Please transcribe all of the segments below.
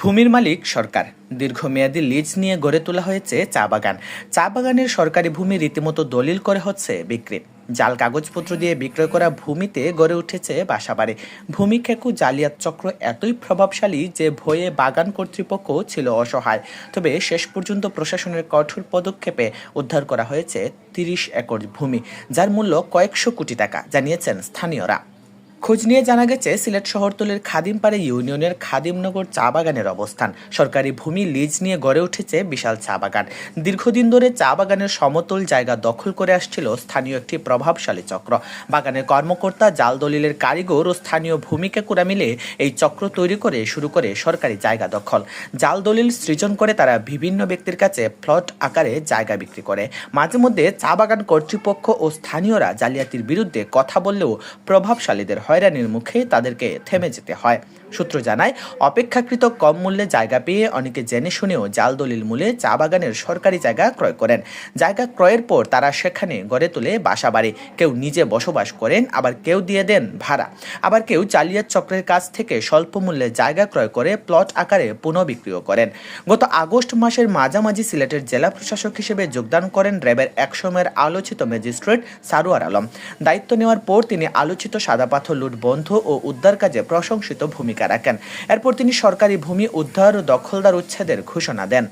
ভূমির মালিক সরকার। দীর্ঘমেয়াদী লিজ নিয়ে গড়ে তোলা হয়েছে চা বাগান। চা বাগানের সরকারি ভূমি রীতিমতো দলিল করে হচ্ছে বিক্রি। জাল কাগজপত্র দিয়ে বিক্রয় করা ভূমিতে গড়ে উঠেছে বাসাবাড়ি। ভূমি খেকু জালিয়াত চক্র এতই প্রভাবশালী যে ভয়ে বাগান কর্তৃপক্ষ ছিল অসহায়। তবে শেষ পর্যন্ত প্রশাসনের কঠোর পদক্ষেপে উদ্ধার করা হয়েছে তিরিশ একর ভূমি, যার মূল্য কয়েকশো কোটি টাকা, জানিয়েছেন স্থানীয়রা। খোঁজ নিয়ে জানা গেছে, সিলেট শহরতলির খাদিমপাড়া ইউনিয়নের খাদিমনগর চা বাগানের অবস্থান। সরকারি ভূমি লিজ নিয়ে গড়ে উঠেছে বিশাল চা বাগান। দীর্ঘদিন ধরে চা বাগানের সমতল জায়গা দখল করে আসছিল স্থানীয় একটি প্রভাবশালী চক্র। বাগানের কর্মকর্তা জাল দলিলের কারিগর ও স্থানীয় ভূমিকা কুড়া মিলে এই চক্র তৈরি করে শুরু করে সরকারি জায়গা দখল। জাল দলিল সৃজন করে তারা বিভিন্ন ব্যক্তির কাছে প্লট আকারে জায়গা বিক্রি করে। মাঝে মধ্যে চা বাগান কর্তৃপক্ষ ও স্থানীয়রা জালিয়াতির বিরুদ্ধে কথা বললেও প্রভাবশালীদের হয়রানির মুখে তাদেরকে থেমে যেতে হয়। সূত্র জানায়, অপেক্ষাকৃত কম মূল্যে জায়গা পেয়ে অনেকে জেনে শুনেও জাল দলিল মূলে চা বাগানের সরকারি জায়গা ক্রয় করেন। জায়গা ক্রয়ের পর তারা সেখানে গড়ে তোলে বাসা বাড়ি। কেউ নিজে বসবাস করেন, আবার কেউ দিয়ে দেন ভাড়া। আবার কেউ জালিয়াত চক্রের কাছ থেকে স্বল্প মূল্যে জায়গা ক্রয় করে প্লট আকারে পুনঃবিক্রিও করেন। গত আগস্ট মাসের মাঝামাঝি সিলেটের জেলা প্রশাসক হিসেবে যোগদান করেন র্যাবের একসময়ের আলোচিত ম্যাজিস্ট্রেট সারোয়ার আলম। দায়িত্ব নেওয়ার পর তিনি আলোচিত সাদা পাথর লুট বন্ধ ও উদ্ধার কাজে প্রশংসিত ভূমিকা রাখেন। এরপর তিনি সরকারি ভূমি উদ্ধার ও দখলদার উচ্ছেদের ঘোষণা দেন।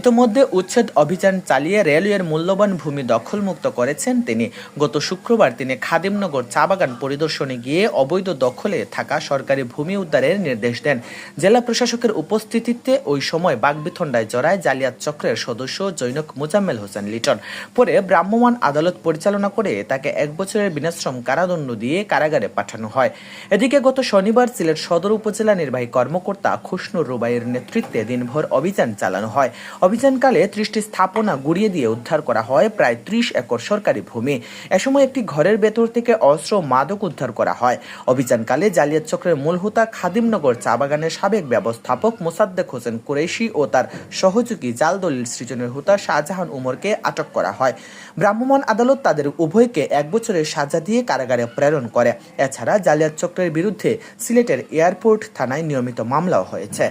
ইতোমধ্যে উচ্ছেদ অভিযান চালিয়ে রেলওয়ের মূল্যবান ভূমি দখলমুক্ত করেছেন তিনি। গত শুক্রবার তিনি খাদিমনগর চা বাগান পরিদর্শনে গিয়ে অবৈধ দখলে থাকা সরকারি ভূমি উদ্ধারের নির্দেশ দেন। জেলা প্রশাসকের উপস্থিতিতে ওই সময় বাগবিথন্ডায় জড়ায় জালিয়াত চক্রের সদস্য জৈনক মোজাম্মেল হোসেন লিটন। পরে ভ্রাম্যমাণ আদালত পরিচালনা করে তাকে এক বছরের বিনাশ্রম কারাদণ্ড দিয়ে কারাগারে পাঠানো হয়। এদিকে গত শনিবার সিলেট সদর উপজেলা নির্বাহী কর্মকর্তা খুশনুর রুবাইয়ের নেতৃত্বে দিনভর অভিযান চালানো হয়। অভিযানকালে ত্রিশটি স্থাপনা গুড়িয়ে দিয়ে উদ্ধার করা হয়, প্রায় ত্রিশ একর সরকারি ভূমি। এ সময় একটি ঘরের ভেতর থেকে অস্ত্র মাদক উদ্ধার করা হয়। অভিযানকালে জালিয়াত চক্রের মূল হোতা খাদিমনগর চা বাগানের সাবেক ব্যবস্থাপক মোসাদ্দেক হোসেন কুরেশি ও তার সহযোগী জাল দলিল সৃজনের হোতা শাহজাহান উমরকে আটক করা হয়। ভ্রাম্যমাণ আদালত তাদের উভয়কে এক বছরের সাজা দিয়ে কারাগারে প্রেরণ করে। এছাড়া জালিয়াত চক্রের বিরুদ্ধে সিলেটের এয়ারপোর্ট থানায় নিয়মিত মামলাও হয়েছে।